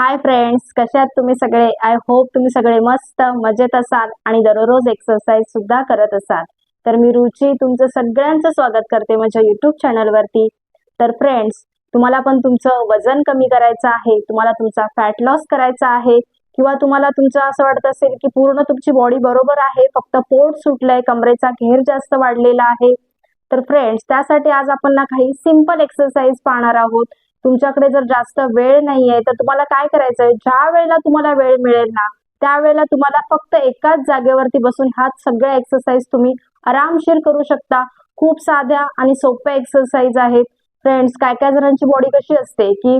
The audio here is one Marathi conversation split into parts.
हाय फ्रेंड्स कसे आहात तुम्ही सगळे? आय होप तुम्ही सगळे मस्त मजेत असाल आणि दररोज एक्सरसाइज सुद्धा करत असाल. तर मी रुची तुमचं सगळ्यांचं स्वागत करते माझ्या युट्यूब चॅनलवरती तर फ्रेंड्स तुम्हाला पण तुमचं वजन कमी करायचं आहे तुम्हाला तुमचा फॅट लॉस करायचा आहे किंवा तुम्हाला तुमचं असं वाटत असेल की पूर्ण तुमची बॉडी बरोबर आहे फक्त पोट सुटलंय कमरेचा घेर जास्त वाढलेला आहे. तर फ्रेंड्स त्यासाठी आज आपण ना काही सिंपल एक्सरसाइज पाहणार आहोत. तुमच्याकडे जर जास्त वेळ नाहीये तर तुम्हाला काय करायचंय? ज्या वेळेला तुम्हाला वेळ मिळेल ना त्यावेळेला तुम्हाला फक्त एकाच जागेवरती बसून ह्याच सगळ्या एक्सरसाइज तुम्ही आरामशीर करू शकता. खूप साध्या आणि सोप्या एक्सरसाइज आहेत. फ्रेंड्स काय काय जणांची बॉडी कशी असते की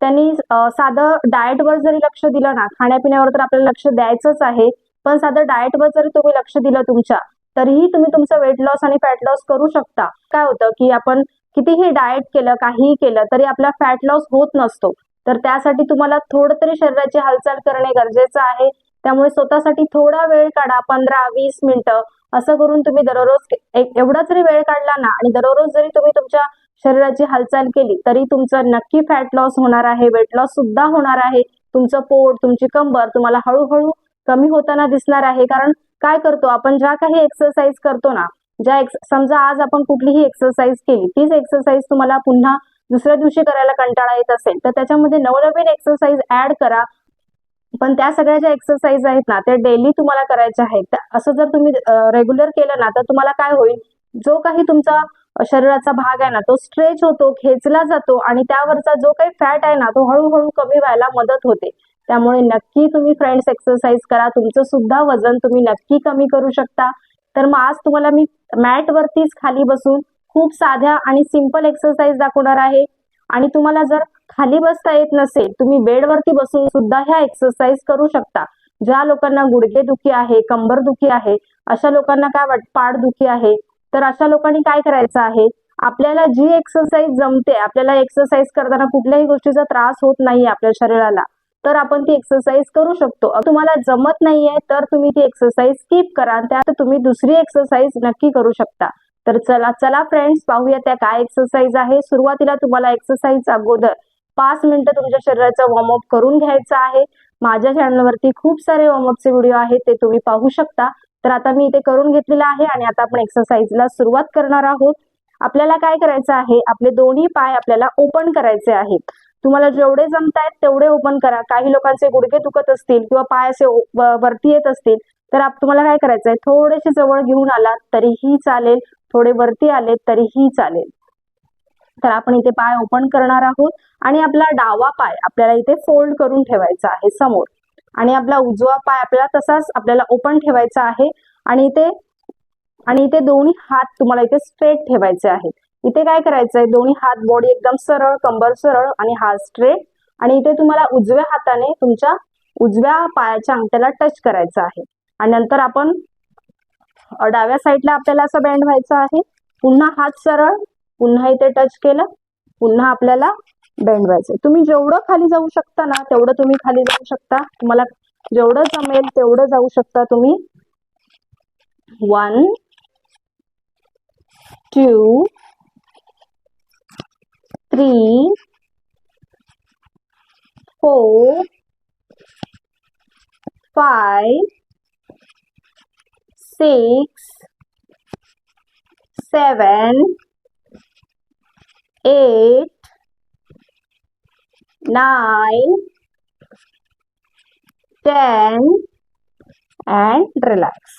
त्यांनी साधं डाएटवर जरी लक्ष दिलं ना खाण्यापिण्यावर तर आपल्याला लक्ष द्यायचंच आहे. पण साधं डाएटवर जरी तुम्ही लक्ष दिलं तुमच्या तरीही तुम्ही तुमचं वेट लॉस आणि फॅट लॉस करू शकता. काय होतं की आपण कितीही डाएट केलं काहीही केलं तरी आपला फॅट लॉस होत नसतो. तर त्यासाठी तुम्हाला थोडं तरी शरीराची हालचाल करणे गरजेचं आहे. त्यामुळे स्वतःसाठी थोडा वेळ काढा पंधरा वीस मिनिटं. असं करून तुम्ही दररोज एवढा जरी वेळ काढला ना आणि दररोज जरी तुम्ही तुमच्या शरीराची हालचाल केली तरी तुमचं नक्की फॅट लॉस होणार आहे वेट लॉस सुद्धा होणार आहे. तुमचं पोट तुमची कंबर तुम्हाला हळूहळू कमी होताना दिसणार आहे. कारण काय करतो आपण? ज्या काही एक्सरसाइज करतो ना ज्या समजा आज आपण कुठलीही एक्सरसाइज केली तीच एक्सरसाइज तुम्हाला पुन्हा दुसऱ्या दिवशी करायला कंटाळा येत असेल तर त्याच्यामध्ये नवनवीन एक्सरसाइज ऍड करा. पण त्या सगळ्या ज्या एक्सरसाइज आहेत ना त्या डेली तुम्हाला करायच्या आहेत. असं जर तुम्ही रेग्युलर केलं ना तर तुम्हाला काय होईल? जो काही तुमचा शरीराचा भाग आहे ना तो स्ट्रेच होतो खेचला जातो आणि त्यावरचा जो काही फॅट आहे ना तो हळूहळू कमी व्हायला मदत होते. त्यामुळे नक्की तुम्ही फ्रेंड्स एक्सरसाइज करा. तुमचं सुद्धा वजन तुम्ही नक्की कमी करू शकता. तर मग आज तुम्हाला मी मॅट वरतीच खाली बसून खूप साध्या आणि सिंपल एक्सरसाइज दाखवणार आहे. आणि तुम्हाला जर खाली बसता येत नसेल तुम्ही बेडवरती बसून सुद्धा ह्या एक्सरसाइज करू शकता. ज्या लोकांना गुडघे दुखी आहे कंबर दुखी आहे अशा लोकांना काय वाट पाठ दुखी आहे तर अशा लोकांनी काय करायचं आहे? आपल्याला जी एक्सरसाइज जमते आपल्याला एक्सरसाइज करताना कुठल्याही गोष्टीचा त्रास होत नाहीये आपल्या शरीराला. तर आपण ती एक्सरसाइज करू शकतो. तुम्हाला जमत नाहीये तर तुम्ही ती एक्सरसाइज स्किप करा आणि त्यात तुम्ही दुसरी एक्सरसाइज नक्की करू शकता. तर चला चला फ्रेंड्स पाहूया त्या काय एक्सरसाइज आहे. सुरुवातीला तुम्हाला एक्सरसाइज अगोदर पाच मिनिटं तुमच्या शरीराचा वॉर्मअप करून घ्यायचं आहे. माझ्या चॅनलवरती खूप सारे वॉर्मअपचे व्हिडिओ आहेत ते तुम्ही पाहू शकता. तर आता मी इथे करून घेतलेलं आहे आणि आता आपण एक्सरसाइजला सुरुवात करणार आहोत. आपल्याला काय करायचं आहे? आपले दोन्ही पाय आपल्याला ओपन करायचे आहेत. तुम्हाला जेवढे जमतायत तेवढे ओपन करा. काही लोकांचे गुडघे दुखत असतील किंवा पाय असे वरती येत असतील तर आप- तुम्हाला काय करायचंय? थोडेसे जवळ घेऊन आलात तरीही चालेल. थोडे वरती आले तरीही चालेल. तर आपण इथे पाय ओपन करणार आहोत आणि आपला डावा पाय आपल्याला इथे फोल्ड करून ठेवायचा आहे समोर. आणि आपला उजवा पाय आपल्याला तसाच आपल्याला ओपन ठेवायचा आहे. आणि इथे आणि इथे दोन्ही हात तुम्हाला इथे स्ट्रेट ठेवायचे आहेत. इथे काय करायचंय? दोन्ही हात बॉडी एकदम सरळ कंबर सरळ आणि हात स्ट्रेट आणि इथे तुम्हाला उजव्या हाताने तुमच्या उजव्या पायाच्या अंगठ्याला टच करायचं आहे. आणि नंतर आपण डाव्या साईडला आपल्याला असं बँड व्हायचं आहे. पुन्हा हात सरळ पुन्हा इथे टच केलं पुन्हा आपल्याला बँड व्हायचं तुम्ही जेवढं खाली जाऊ शकता ना तेवढं तुम्ही खाली जाऊ शकता. तुम्हाला जेवढं जमेल तेवढं जाऊ शकता तुम्ही. One two three four five six seven eight nine ten and relax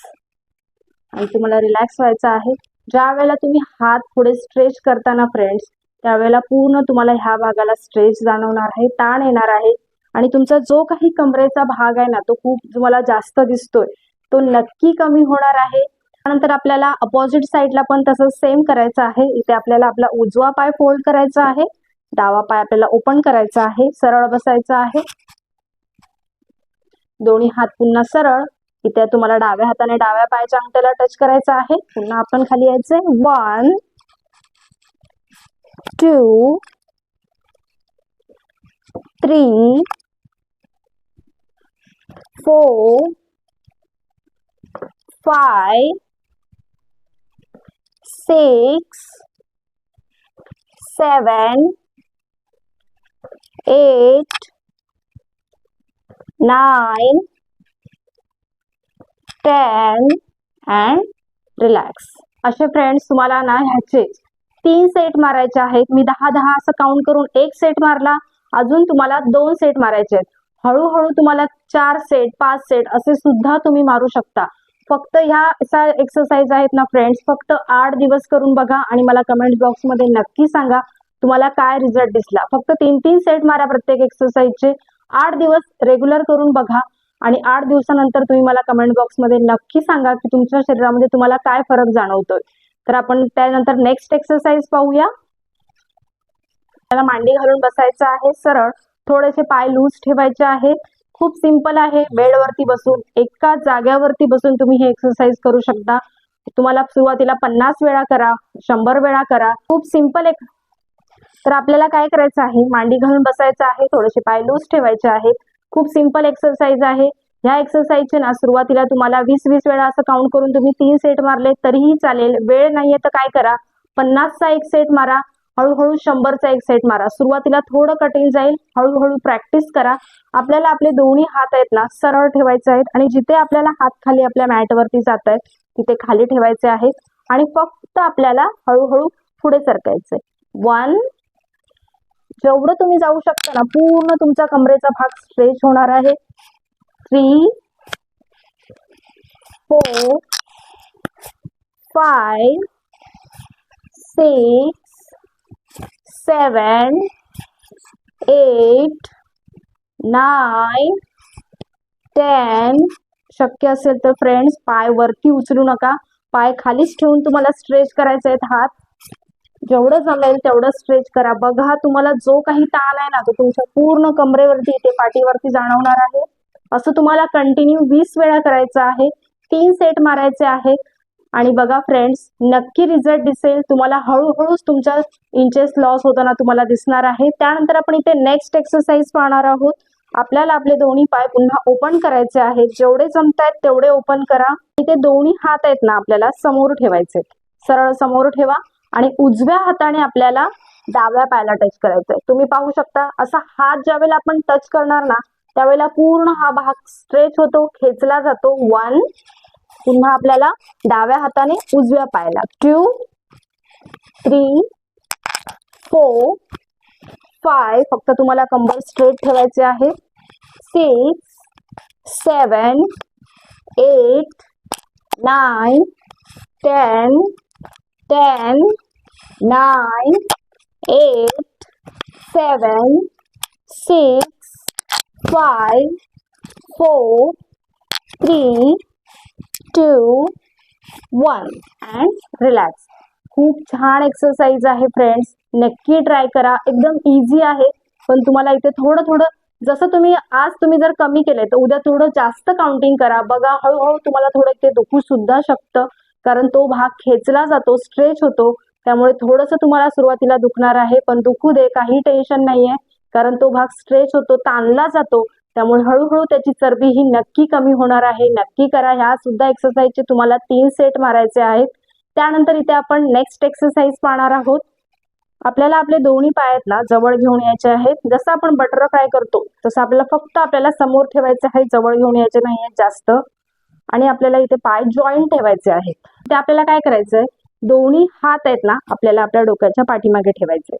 आणि तुम्हाला रिलॅक्स व्हायचं आहे. ज्या वेळेला तुम्ही हात पुढे स्ट्रेच करताना फ्रेंड्स त्यावेळेला पूर्ण तुम्हाला ह्या भागाला स्ट्रेच जाणवणार आहे ताण येणार आहे. आणि तुमचा जो काही कमरेचा भाग आहे ना तो खूप तुम्हाला जास्त दिसतोय. तो नक्की कमी होणार आहे. त्यानंतर आपल्याला अपोजिट साईडला पण तसंच सेम करायचं आहे. इथे आपल्याला आपला उजवा पाय फोल्ड करायचा आहे. डावा पाय आपल्याला ओपन करायचा आहे. सरळ बसायचा आहे. दोन्ही हात पुन्हा सरळ. इथे तुम्हाला डाव्या हाताने डाव्या पायाच्या अंगठ्याला टच करायचं आहे. पुन्हा आपण खाली यायचंय. One two three four five six seven, eight, nine ten and relax असे फ्रेंड्स तुम्हाला ना ह्याचे तीन सेट मारायचे आहेत. मी दहा दहा असं काउंट करून एक सेट मारला. अजून तुम्हाला दोन सेट मारायचे आहेत. हळूहळू तुम्हाला चार सेट पाच सेट असे सुद्धा तुम्ही मारू शकता. फक्त ह्या एक्सरसाइज आहेत ना फ्रेंड्स फक्त आठ दिवस करून बघा आणि मला कमेंट बॉक्समध्ये नक्की सांगा तुम्हाला काय रिझल्ट दिसला. फक्त तीन तीन सेट मारा प्रत्येक एक्सरसाइजचे आठ दिवस रेग्युलर करून बघा आणि आठ दिवसानंतर तुम्ही मला कमेंट बॉक्समध्ये नक्की सांगा की तुमच्या शरीरामध्ये तुम्हाला काय फरक जाणवतोय. तर आपण त्यानंतर नेक्स्ट एक्सरसाइज पाहूया. त्याला मांडी घालून बसायचं आहे सरळ. थोडेसे पाय लूज ठेवायचे आहेत खूप सिंपल आहे. बेडवरती बसून एका जाग्यावरती बसून तुम्ही हे एक्सरसाइज करू शकता. तुम्हाला सुरुवातीला पन्नास वेळा करा शंभर वेळा करा. खूप सिंपल एक तर आपल्याला काय करायचं आहे? मांडी घालून बसायचं आहे थोडेसे पाय लूज ठेवायचे आहेत. खूप सिंपल एक्सरसाइज आहे. ह्या एक्सरसाइजचे ना सुरुवातीला तुम्हाला वीस वीस वेळा असं काउंट करून तुम्ही तीन सेट मारले तरीही चालेल. वेळ नाहीये तर काय करा? पन्नासचा एक सेट मारा हळूहळू शंभरचा एक सेट मारा. सुरुवातीला थोडं कठीण जाईल हळूहळू प्रॅक्टिस करा. आपल्याला आपले दोन्ही हात आहेत ना सरळ ठेवायचे आहेत आणि जिथे आपल्याला हात खाली आपल्या मॅटवरती जात आहेत तिथे खाली ठेवायचे आहेत आणि फक्त आपल्याला हळूहळू पुढे सरकायचंय. वन जेवढं तुम्ही जाऊ शकता ना पूर्ण तुमचा कमरेचा भाग स्ट्रेच होणार आहे. Three four five six seven eight nine ten. शक्य असेल तर फ्रेंड्स पाय वरती उचलू नका. पाय खालीच ठेवून तुम्हाला स्ट्रेच करायचे आहेत हात. जेवढं जमेल तेवढं स्ट्रेच करा. बघा तुम्हाला जो काही ताण आहे ना तो तुमच्या पूर्ण कमरेवरती इथे पाठीवरती जाणवणार आहे. असं तुम्हाला कंटिन्यू वीस वेळा करायचं आहे. तीन सेट मारायचे आहेत आणि बघा फ्रेंड्स नक्की रिझल्ट दिसेल. तुम्हाला हळूहळूच तुमच्या इंचेस लॉस होताना तुम्हाला दिसणार आहे. त्यानंतर आपण इथे नेक्स्ट एक्सरसाइज पाहणार आहोत. आपल्याला आपले दोन्ही पाय पुन्हा ओपन करायचे आहेत. जेवढे जमतायत तेवढे ओपन करा. इथे दोन्ही हात आहेत ना आपल्याला समोर ठेवायचे सरळ समोर ठेवा. आणि उजव्या हाताने आपल्याला डाव्या पायाला टच करायचंय. तुम्ही पाहू शकता असा हात ज्यावेळेला आपण टच करणार ना त्यावेळेला पूर्ण हा भाग स्ट्रेच होतो खेचला जातो. वन पुन्हा आपल्याला डाव्या हाताने उजव्या पायाला. टू थ्री फोर फाय फक्त तुम्हाला कंबर स्ट्रेट ठेवायचे आहे six seven eight nine ten ten nine eight seven six five four three two, one and relax खूप छान एक्सरसाइज आहे फ्रेंड्स नक्की ट्राय करा. एकदम इझी आहे. पण तुम्हाला इथे थोडं थोडं जसं तुम्ही आज तुम्ही जर कमी केलंय तर उद्या थोडं जास्त काउंटिंग करा. बघा हळूहळू तुम्हाला थोडं इथे दुखू सुद्धा शकतं. कारण तो भाग खेचला जातो स्ट्रेच होतो. त्यामुळे थोडंसं तुम्हाला सुरुवातीला दुखणार आहे. पण दुखू दे काही टेन्शन नाहीये. कारण तो भाग स्ट्रेच होतो ताणला जातो. त्यामुळे हळूहळू त्याची चरबी ही नक्की कमी होणार आहे. नक्की करा. ह्या सुद्धा एक्सरसाइजचे तुम्हाला तीन सेट मारायचे आहेत. त्यानंतर इथे आपण नेक्स्ट एक्सरसाइज पाहणार आहोत. आपल्याला आपले दोन्ही पाय आहेत ना जवळ घेऊन यायचे आहेत. जसं आपण बटरफ्लाय करतो तसं आपल्याला फक्त आपल्याला समोर ठेवायचे आहे जवळ घेऊन यायचे नाही जास्त. आणि आपल्याला इथे पाय जॉईंट ठेवायचे आहेत. ते आपल्याला काय करायचंय? दोन्ही हात आहेत ना आपल्याला आपल्या डोक्याच्या पाठीमागे ठेवायचे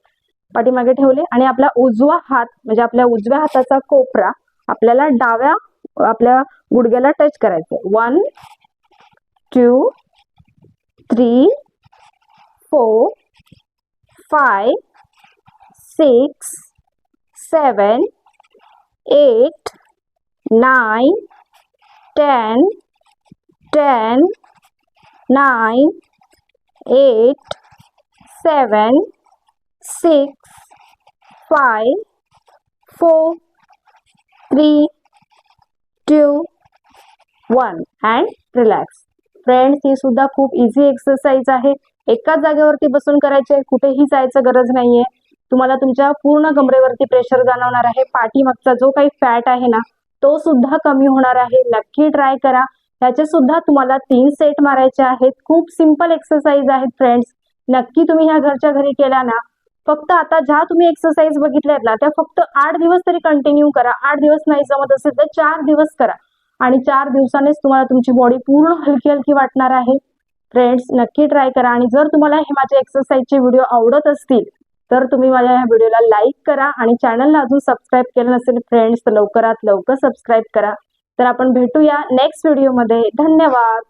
पाठीमागे ठेवले आणि आपला उजवा हात म्हणजे आपल्या उजव्या हाताचा कोपरा आपल्याला डाव्या आपल्या गुडघ्याला टच करायचं one two three four five six seven eight nine ten ten nine eight seven six five four three two, one. And relax friends ही सुद्धा खूप इझी एक्सरसाइज आहे. एकाच जागेवरती बसून करायचे कुठेही जायचं गरज नाहीये. तुम्हाला तुमच्या पूर्ण कमरेवरती प्रेशर जाणवणार आहे. पाठीमागचा जो काही फॅट आहे ना तो सुद्धा कमी होणार आहे. नक्की ट्राय करा. ह्याचे सुद्धा तुम्हाला तीन सेट मारायचे आहेत. खूप सिंपल एक्सरसाइज आहेत फ्रेंड्स नक्की तुम्ही ह्या घरच्या घरी केला ना फक्त आता ज्या तुम्ही एक्सरसाइज बघितल्यात ना त्या फक्त आठ दिवस तरी कंटिन्यू करा. आठ दिवस नाही जमत असेल तर चार दिवस करा. आणि चार दिवसानेच तुम्हाला तुमची बॉडी पूर्ण हलकी हलकी वाटणार आहे. फ्रेंड्स नक्की ट्राय करा. आणि जर तुम्हाला हे माझे एक्सरसाइजचे व्हिडिओ आवडत असतील तर तुम्ही माझ्या ह्या व्हिडिओला लाईक करा आणि चॅनलला अजून सबस्क्राईब केलं नसेल फ्रेंड्स तर लवकरात लवकर सबस्क्राईब करा. तर आपण भेटूया नेक्स्ट व्हिडिओमध्ये धन्यवाद!